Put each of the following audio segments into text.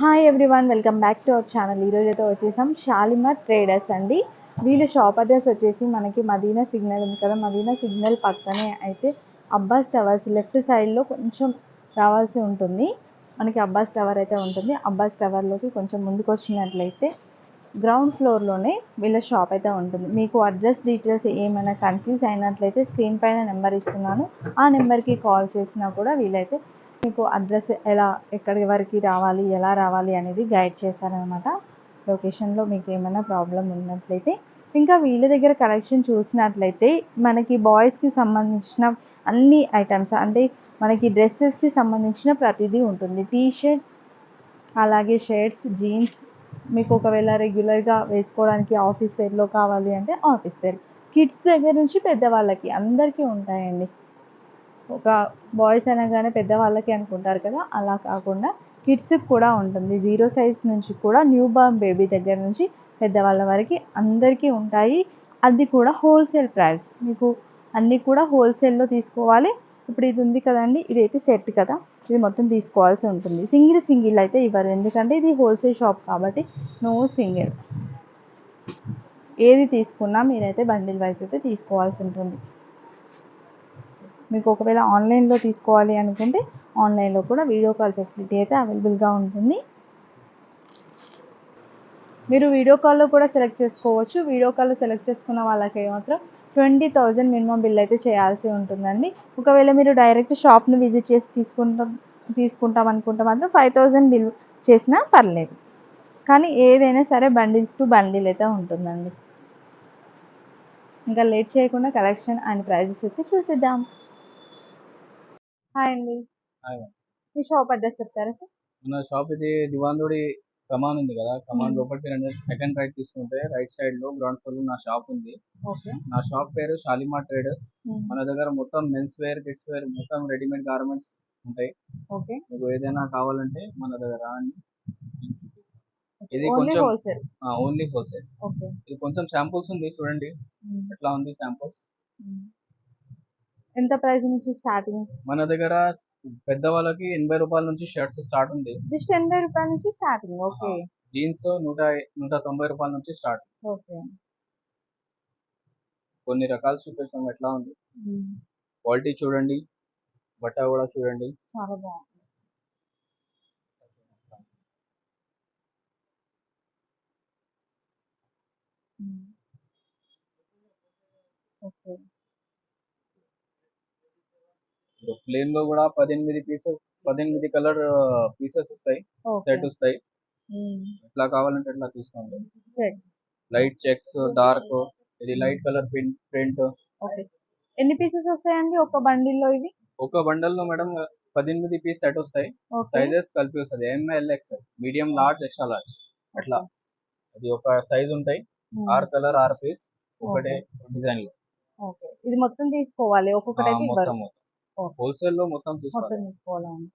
Hi everyone welcome back to our channel ఈరోజు అయితే వచ్చేసాం షాలిమార్ ట్రేడర్స్ అండి. వీళ్ళ షాప్ అడ్రస్ వచ్చేసి మనకి మదీనా సిగ్నల్ ఉంది కదా. మదీనా సిగ్నల్ పక్కనే అయితే అబ్బాస్ టవర్స్ లెఫ్ట్ సైడ్లో కొంచెం రావాల్సి ఉంటుంది. మనకి అబ్బాస్ టవర్ అయితే ఉంటుంది. అబ్బాస్ టవర్లోకి కొంచెం ముందుకు వచ్చినట్లయితే గ్రౌండ్ ఫ్లోర్లోనే వీళ్ళ షాప్ అయితే ఉంటుంది. మీకు అడ్రస్ డీటెయిల్స్ ఏమైనా కన్ఫ్యూజ్ అయినట్లయితే స్క్రీన్ పైన నెంబర్ ఇస్తున్నాను. ఆ నెంబర్కి కాల్ చేసినా కూడా వీలైతే మీకు అడ్రస్ ఎలా ఎక్కడి వరకు రావాలి ఎలా రావాలి అనేది గైడ్ చేశారనమాట లొకేషన్లో మీకు ఏమైనా ప్రాబ్లం ఉన్నట్లయితే ఇంకా వీళ్ళ దగ్గర కలెక్షన్ చూసినట్లయితే మనకి బాయ్స్కి సంబంధించిన అన్ని ఐటమ్స్ అంటే మనకి డ్రెస్సెస్కి సంబంధించిన ప్రతిదీ ఉంటుంది. టీ షర్ట్స్ అలాగే షర్ట్స్ జీన్స్ మీకు ఒకవేళ రెగ్యులర్గా వేసుకోవడానికి ఆఫీస్ వేర్లో కావాలి అంటే ఆఫీస్ వేర్ కిడ్స్ దగ్గర నుంచి పెద్దవాళ్ళకి అందరికీ ఉంటాయండి. ఒక బాయ్స్ అనగానే పెద్దవాళ్ళకి అనుకుంటారు కదా? అలా కాకుండా కిడ్స్కి కూడా ఉంటుంది. జీరో సైజ్ నుంచి కూడా న్యూ బార్న్ బేబీ దగ్గర నుంచి పెద్దవాళ్ళ వరకు అందరికీ ఉంటాయి. అది కూడా హోల్సేల్ ప్రైస్ మీకు అన్నీ కూడా హోల్సేల్లో తీసుకోవాలి. ఇప్పుడు ఇది ఉంది కదండి ఇదైతే సెట్ కదా. ఇది మొత్తం తీసుకోవాల్సి ఉంటుంది. సింగిల్ సింగిల్ అయితే ఇవ్వరు. ఎందుకంటే ఇది హోల్సేల్ షాప్ కాబట్టి నో సింగిల్ ఏది తీసుకున్నా మీరైతే బండిల్ వైజ్ అయితే తీసుకోవాల్సి ఉంటుంది. మీకు ఒకవేళ ఆన్లైన్లో తీసుకోవాలి అనుకుంటే ఆన్లైన్లో కూడా వీడియో కాల్ ఫెసిలిటీ అయితే అవైలబుల్గా ఉంటుంది. మీరు వీడియో కాల్లో కూడా సెలెక్ట్ చేసుకోవచ్చు. వీడియో కాల్లో సెలెక్ట్ చేసుకున్న వాళ్ళకి మాత్రం ట్వంటీ థౌజండ్ మినిమం బిల్ అయితే చేయాల్సి ఉంటుందండి. ఒకవేళ మీరు డైరెక్ట్ షాప్ని విజిట్ చేసి తీసుకుంటాం తీసుకుంటాం అనుకుంటే మాత్రం ఫైవ్ థౌజండ్ బిల్ చేసినా పర్లేదు. కానీ ఏదైనా సరే బండిల్ టు బండిల్ అయితే ఉంటుందండి. ఇంకా లేట్ చేయకుండా కలెక్షన్ అండ్ ప్రైజెస్ అయితే చూసిద్దాం. హాయ్ అండి. మీ షాప్ అడ్రస్ చెప్తారా సార్? మన షాప్ ఇది దివాన్దోడి కమాన్ ఉంది కదా కమాన్. లోపలికి రండి. సెకండ్ రైట్ తీసుకుంటే రైట్ సైడ్లో గ్రౌండ్ ఫ్లోర్లో నా షాప్ ఉంది. ఓకే. నా షాప్ పేరు షాలిమార్ ట్రేడర్స్. మన దగ్గర మొత్తం మెన్స్ వేర్ కిడ్స్ వేర్ మొత్తం రెడీమేడ్ గార్మెంట్స్ ఉంటాయి. ఓకే. మీకు ఏదైనా కావాలంటే మన దగ్గర రండి. చూపిస్తాను. ఇది కొంచెం ఓన్లీ హోల్సేల్. ఓకే. ఇది కొంచెం శాంపుల్స్ ఉంది చూడండి. ఎట్లా ఉంది శాంపుల్స్? ఎంత ప్రైస్ నుంచి స్టార్టింగ్? మన దగ్గర పెద్దవాళ్ళకి ఎనభై రూపాయల నుంచి షర్ట్స్ స్టార్ట్ ఉంది. జస్ట్ ఎనభై రూపాయల నుంచి స్టార్టింగ్ ఓకే. జీన్స్ నూట నూట తొంభై రూపాయల నుంచి స్టార్ట్. ఓకే. కొన్ని రకాలు చూపిస్తాం ఎట్లా ఉంది. క్వాలిటీ చూడండి బట్ట కూడా చూడండి. చాలా బాగుంది. ఓకే. ప్లేన్లో కూడా పద్దెనిమిది పీసెస్ పద్దెనిమిది కలర్ పీసెస్ వస్తాయి. సెట్ వస్తాయి. ఎట్లా కావాలంటే ఎట్లా తీసుకోండి లైట్ చెక్స్ డార్క్ ఇది లైట్ కలర్ ప్రింట్ ఎన్ని పీసెస్ వస్తాయండి ఒక బండిల్లో ఇవి? ఒక బండల్లో మేడం పద్దెనిమిది పీస్ సెట్ వస్తాయి. సైజెస్ కలిపి వస్తుంది ML XL medium large extra large అట్లా. అది ఒక సైజ్ ఉంటాయి. ఆరు కలర్ ఆరు పీస్ ఒకటే డిజైన్లో. ఇది మొత్తం తీసుకోవాలి. ఒక్కొక్కటి మొత్తం. హోల్సేల్లో మొత్తం తీసుకోవాలి మొత్తం తీసుకోవాలండి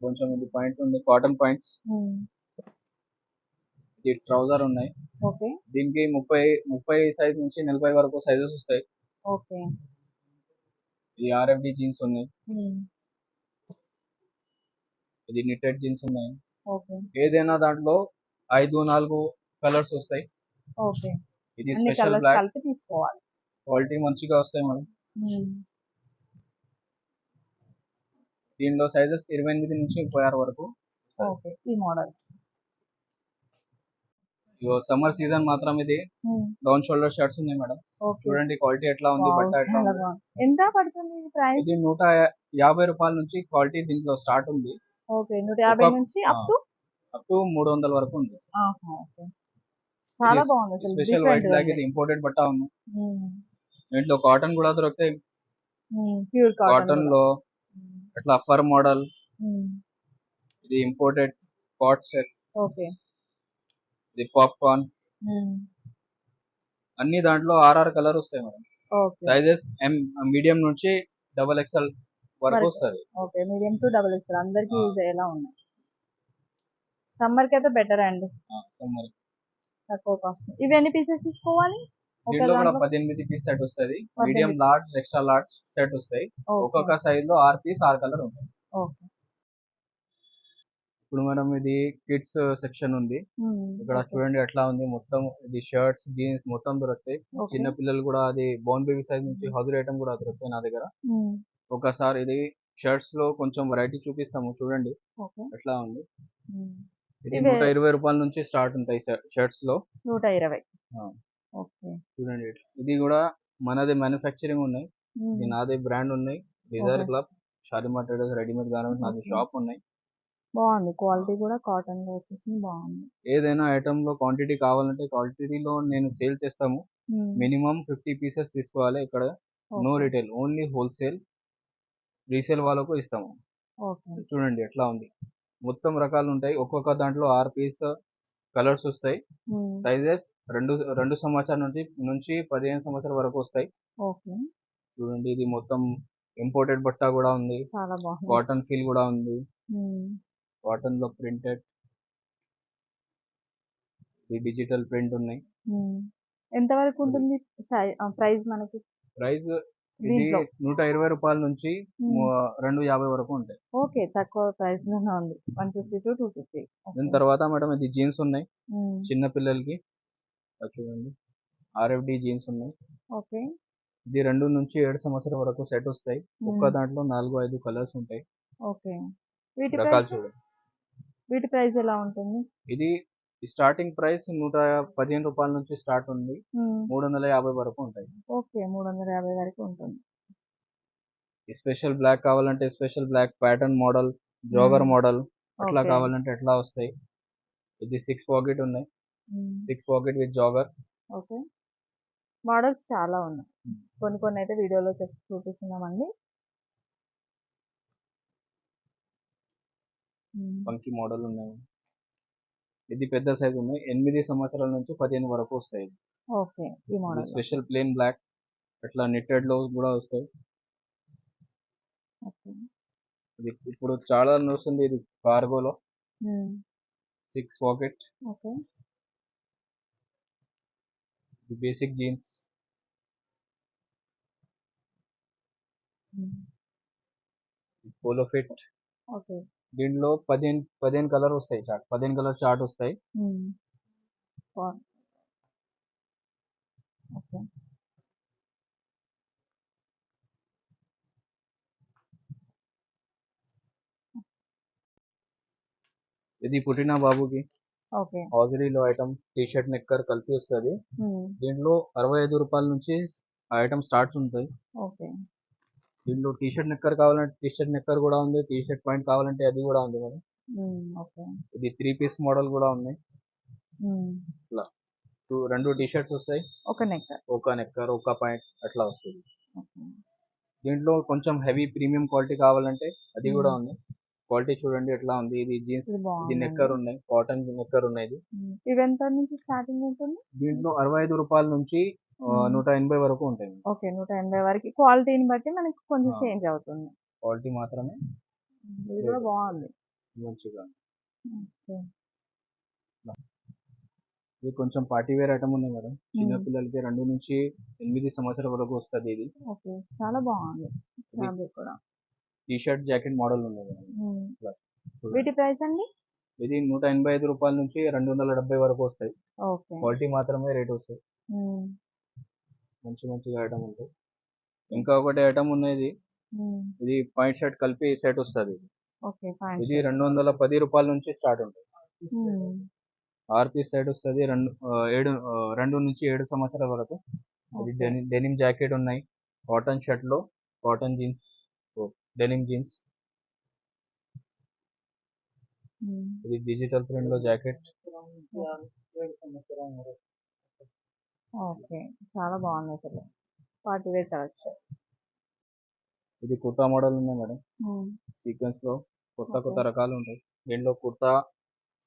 కొంచెం ఇది పాయింట్ ఉంది కాటన్ పాయింట్స్. ఇది ట్రౌజర్ ఉన్నాయి. ఓకే. దీనికి ముప్పై ముప్పై సైజ్ నుంచి నలభై వరకు సైజెస్ వస్తాయి. ఓకే. ఇది ఆర్ఎఫ్డి జీన్స్ ఉన్నాయి. ఇది నిటెడ్ జీన్స్ ఉన్నాయి. ఓకే. ఏదైనా దాంట్లో ఐదు నాలుగు కలర్స్ వస్తాయి. ఓకే. ఇది అన్ని స్పెషల్ కలర్స్ బ్లాక్. కలిపి తీసుకోవాలి. క్వాలిటీ మంచిగా వస్తాయి మేడం. దీనిలో సైజెస్ ఇరవై ఎనిమిది నుంచి ముప్పై ఆరు వరకు ఓకే ఈ మోడల్ సమ్మర్ సీజన్ మాత్రం ఇది. డౌన్ షోల్డర్ షర్ట్స్ ఉన్నాయి మేడం చూడండి క్వాలిటీ ఎట్లా ఉంది బట్ట ఎట్లా ఉంది. ఎంత పడుతుంది ఇది ప్రైస్ ఇది నూట యాభై రూపాయల నుంచి క్వాలిటీ దీంట్లో స్టార్ట్ ఉంది. ఓకే నూట యాభై నుంచి అప్ టు అప్ టు మూడు వందల వరకు ఉంది. చాలా బాగుంది అసలు స్పెషల్ వైట్ బ్లాక్ ఇది ఇంపోర్టెడ్ బట్ట ఉంది. దీంట్లో కాటన్ కూడా దొరుకుతాయి. ప్యూర్ కాటన్లో అట్లా ఫర్ మోడల్. ఇది ఇంపోర్టెడ్ కాట్ సెట్ ఓకే. ఇది పాప్కార్న్ అన్ని దాంట్లో ఆర్ఆర్ కలర్ వస్తాయి మేడం. సైజెస్ ఎం మీడియం నుంచి డబల్ ఎక్స్ఎల్ వరకు. వస్తుంది. Okay medium to double XL అందరికి. యూజ్ అయ్యేలా ఉన్నాయి. సమ్మర్కి అయితే బెటర్ అండి. సమ్మర్ తక్కువ కాస్ట్ ఇవి ఎన్ని పీసెస్ తీసుకోవాలి? దీంట్లో కూడా పద్దెనిమిది పీస్ సెట్ వస్తుంది. Medium large extra large set వస్తాయి ఒక్కొక్క సైజ్లో ఆరు పీస్ ఆరు కలర్ ఓకే. ఇప్పుడు మనం ఇది కిడ్స్ సెక్షన్ ఉంది. ఉమ్, ఇక్కడ. చూడండి ఎట్లా ఉంది. మొత్తం ఇది షర్ట్స్ జీన్స్ మొత్తం దొరుకుతాయి. చిన్న పిల్లలు కూడా అది బోన్ బేబీ సైజ్ నుంచి హౌజర్ ఐటమ్ కూడా దొరుకుతాయి నా దగ్గర. ఒకసారి ఇది షర్ట్స్లో కొంచెం వెరైటీ చూపిస్తాము. చూడండి. ఎట్లా ఉంది. ఇది నూట ఇరవై రూపాయల నుంచి స్టార్ట్ ఉంటాయి షర్ట్స్లో. నూట ఇరవై. ఓకే. చూడండి ఇట్లా. ఇది కూడా మనది మ్యానుఫ్యాక్చరింగ్ ఉన్నాయి. ఇది నాది బ్రాండ్ ఉన్నాయి. Desire. Club Shalimar traders readymade garment నాది. షాప్ ఉన్నాయి. బాగుంది. క్వాలిటీ కూడా కాటన్లో వచ్చేసి బాగుంది. ఏదైనా ఐటమ్లో క్వాంటిటీ కావాలంటే క్వాంటిటీలో నేను సేల్ చేస్తాము. మినిమం ఫిఫ్టీ పీసెస్ తీసుకోవాలి ఇక్కడ. No okay. Retail only wholesale resale వాళ్ళకు ఇస్తాము. ఓకే. చూడండి ఎట్లా ఉంది. మొత్తం రకాలు ఉంటాయి. ఒక్కొక్క దాంట్లో ఆరు పీస్ కలర్స్ వస్తాయి. సైజెస్ రెండు రెండు సంవత్సరాల నుంచి నుంచి పదిహేను సంవత్సరాల వరకు వస్తాయి. ఓకే. చూడండి ఇది మొత్తం ఇంపోర్టెడ్ బట్ట కూడా ఉంది. చాలా బాగుంది. కాటన్ ఫీల్ కూడా ఉంది. కాటన్లో ప్రింటెడ్ ఈ డిజిటల్ ప్రింట్ ఉన్నాయి. ఎంత వరకు ఉంటుంది ప్రైస్ మనకి? ప్రైస్ ఇది దీంట్లో. నూట ఇరవై రూపాయల నుంచి ము- రెండు యాభై వరకు ఉంటాయి. ఓకే తక్కువ ప్రైస్లోనే ఉంది. One fifty to two fifty. దాని తర్వాత మేడం ఇది జీన్స్ ఉన్నాయి. చిన్న పిల్లలకి. అది చూడండి. ఆర్ఎఫ్డి జీన్స్ ఉన్నాయి. ఓకే. ఇది రెండు నుంచి ఏడు సంవత్సరాల వరకు సెట్ వస్తాయి. ఒక్క దాంట్లో నాలుగు ఐదు కలర్స్ ఉంటాయి. ఓకే. వీటి రకాలు ప్రైస్ చూడండి. వీటి ప్రైస్ ఎలా ఉంటుంది? ఇది స్టార్టింగ్ ప్రైస్ నూట పదిహేను రూపాయల నుంచి స్టార్ట్ ఉంది. ఉమ్, మూడు వందల యాభై వరకు ఉంటాయి. ఓకే మూడు వందల యాభై వరకు ఉంటుంది. స్పెషల్ బ్లాక్ కావాలంటే special black pattern model jogger. Model అట్లా ఓకే. కావాలంటే ఎట్లా వస్తాయి? ఇది సిక్స్ పాకెట్ ఉన్నాయి. Six pocket with jogger okay. Models చాలా ఉన్నాయి. ఉమ్. కొన్ని కొన్ని అయితే వీడియోలో చెప్ చూపిస్తున్నామండి. ఉమ్, పంకి మోడల్ ఉన్నాయి. ఇది పెద్ద సైజ్ ఉన్నాయి. ఎనిమిది సంవత్సరాల నుంచి పదిహేను వరకు వస్తాయి. ఓకే. ఈ మోడల్ స్పెషల్ ప్లేన్ బ్లాక్. అట్లా knitted లో కూడా వస్తాయి. ఇది ఇప్పుడు చాలా వస్తుంది ఇది కార్గోలో. Six pocket. ఇది basic jeans. Polo fit. Okay. దీంట్లో పదిహేను పదిహేను కలర్ వస్తాయి చార్ట్ పదిహేను కలర్ చార్ట్ వస్తాయి. ఓకే. ఇది పుట్టిన బాబుకి. ఓకే. హాజరీలో ఐటమ్ టీ షర్ట్ నెక్కర్ కలిపి వస్తుంది. దీంట్లో అరవై ఐదు రూపాయల నుంచి ఐటమ్ స్టార్ట్స్ ఉంటాయి. ఓకే. దీంట్లో టీ షర్ట్ నెక్కర్ కావాలంటే టీ షర్ట్ నెక్కర్ కూడా ఉంది. టీ షర్ట్ పాయింట్ కావాలంటే అది కూడా ఉంది మేడం. ఓకే. ఇది త్రీ పీస్ మోడల్ కూడా ఉన్నాయి. ఉమ్, టూ రెండు టీ షర్ట్స్ వస్తాయి. ఒక నెక్ ఒక నెక్కర్ ఒక పాయింట్ అట్లా వస్తుంది. దీంట్లో కొంచెం హెవీ ప్రీమియం క్వాలిటీ కావాలంటే అది కూడా. ఉంది. క్వాలిటీ చూడండి ఎట్లా ఉంది. ఇది జీన్స్ ఇది. నెక్కర్ ఉన్నాయి. కాటన్ నెక్కర్ ఉన్నాయి ఇది. ఎంత నుంచి స్టార్టింగ్ ఉంటుంది? దీంట్లో అరవై ఐదు రూపాయల నుంచి. నూట ఎనభై వరకు ఉంటాయి ఓకే నూట ఎనభై వరకు. క్వాలిటీని బట్టి మనకి కొంచెం. చేంజ్ అవుతుంది. క్వాలిటీ మాత్రమే ఇది కూడా బాగుంది. మంచిగా ఇది కొంచెం పార్టీ వేర్ ఐటమ్ ఉంది మేడం. చిన్న. పిల్లలకి రెండు నుంచి ఎనిమిది సంవత్సరాల వరకు వస్తుంది ఇది. ఓకే చాలా బాగుంది. ఫ్యాబ్రిక్ కూడా. టీ షర్ట్ జాకెట్ మోడల్ ఉంది మేడం. వీటి ప్రైస్ అండి? ఇది నూట ఎనభై ఐదు రూపాయల నుంచి రెండు వందల డెబ్బై వరకు వస్తాయి. క్వాలిటీ మాత్రమే రేట్ వస్తాయి. మంచి మంచిగా ఐటమ్ ఉంటాయి ఇంకా ఒకటి ఐటమ్ ఉన్నది. ఇది పాయింట్ షర్ట్ కలిపి సెట్ వస్తుంది. ఇది రెండు వందల పది రూపాయల నుంచి స్టార్ట్ ఉంటుంది. ఉమ్, ఆర్ పీస్ సైడ్ వస్తుంది రెండు ఏడు రెండు నుంచి ఏడు సంవత్సరాల వరకు. ఇది ఓకే. డెనిమ్ జాకెట్ ఉన్నాయి. కాటన్ షర్ట్లో కాటన్ జీన్స్ డెనిమ్ జీన్స్. ఇది డిజిటల్ ప్రింట్లో జాకెట్. ఓకే. చాలా బాగుంది అసలు. Party wear collection. ఇది కుర్తా మోడల్ ఉన్నాయి మేడం. సీక్వెన్స్లో కొత్త Okay. కొత్త రకాలు ఉంటాయి. దీంట్లో కుర్తా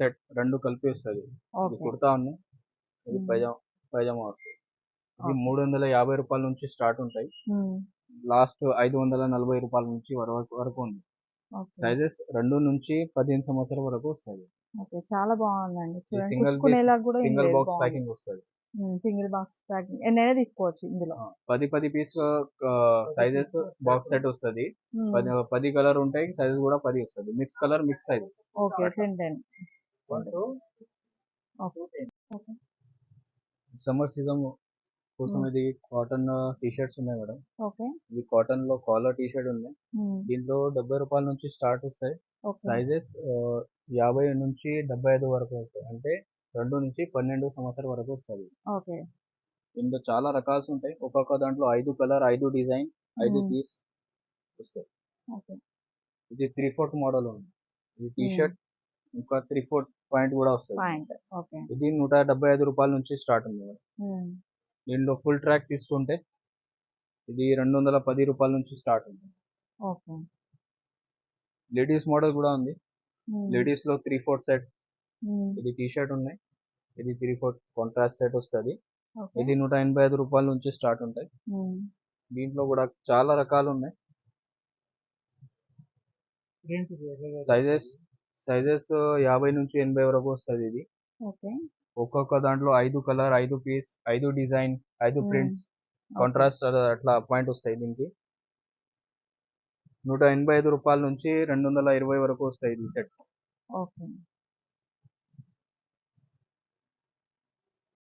సెట్ రెండు కలిపి వస్తుంది. ఇది ఓకే. కుర్తా ఉన్నాయి ఇది. పైజామా పైజామా వస్తుంది. ఇది వందల యాభై రూపాయల నుంచి స్టార్ట్ ఉంటాయి. లాస్ట్ ఐదు వందల నలభై రూపాయల నుంచి వరకు వరకు ఉంది. ఓకే. సైజెస్ రెండు నుంచి పదిహేను సంవత్సరాల వరకు వస్తుంది. ఓకే. చాలా బాగుందండి. చూడండి. సింగిల్ కుచ్చుకునేలా కూడా ఏం సింగిల్ లేదు, బాక్స్ బాగుంది. ప్యాకింగ్ వస్తుంది. Single box packing. ఎన్నైనా తీసుకోవచ్చు ఇందులో. పది పది పీస్ సైజెస్ బాక్స్ సెట్ వస్తుంది. పది పది కలర్ ఉంటాయి సైజ్ కూడా పది వస్తుంది. Mix colour mix sizes. Okay ten ten. Summer season కోసం. ఇది కాటన్ టీ షర్ట్స్ ఉన్నాయి మేడం. ఓకే. ఇది కాటన్లో కాలర్ టీ షర్ట్ ఉంది. దీంట్లో డెబ్బై రూపాయల నుంచి స్టార్ట్ వస్తాయి. సైజెస్ యాభై నుంచి డెబ్బై ఐదు వరకు వస్తాయి. అంటే రెండు నుంచి పన్నెండు సంవత్సరాల వరకు వస్తుంది. ఓకే. దీంట్లో చాలా రకాల్స్ ఉంటాయి. ఒక్కొక్క దాంట్లో ఐదు కలర్ ఐదు డిజైన్ ఐదు. పీస్ వస్తాయి ఓకే. ఇది త్రీ ఫోర్త్ మోడల్ ఉంది. ఇది టీ. షర్ట్ ఇంకా త్రీ ఫోర్త్ పాయింట్ కూడా వస్తుంది. ఇది నూట డెబ్బై ఐదు రూపాయల నుంచి స్టార్ట్ ఉంది. దీనిలో ఫుల్ ట్రాక్ తీసుకుంటే ఇది రెండు వందల పది రూపాయల నుంచి స్టార్ట్ ఉంది. లేడీస్ మోడల్ కూడా ఉంది. లేడీస్లో త్రీ ఫోర్త్ సెట్. ఇది టీ షర్ట్ ఉన్నాయి. ఇది త్రీ ఫోర్త్ కాంట్రాస్ట్ సెట్ వస్తుంది. ఇది నూట ఎనభై ఐదు రూపాయల నుంచి స్టార్ట్ ఉంటాయి. దీంట్లో కూడా చాలా రకాలు ఉన్నాయి. సైజెస్ సైజెస్ యాభై నుంచి ఎనభై వరకు వస్తుంది ఇది. ఒక్కొక్క దాంట్లో ఐదు కలర్ ఐదు పీస్ ఐదు డిజైన్ ఐదు. ప్రింట్స్ కాంట్రాస్ట్ అట్లా పాయింట్ వస్తాయి దీనికి. నూట ఎనభై ఐదు రూపాయల నుంచి రెండు వందల ఇరవై వరకు వస్తాయి ఇది సెట్. ఓకే.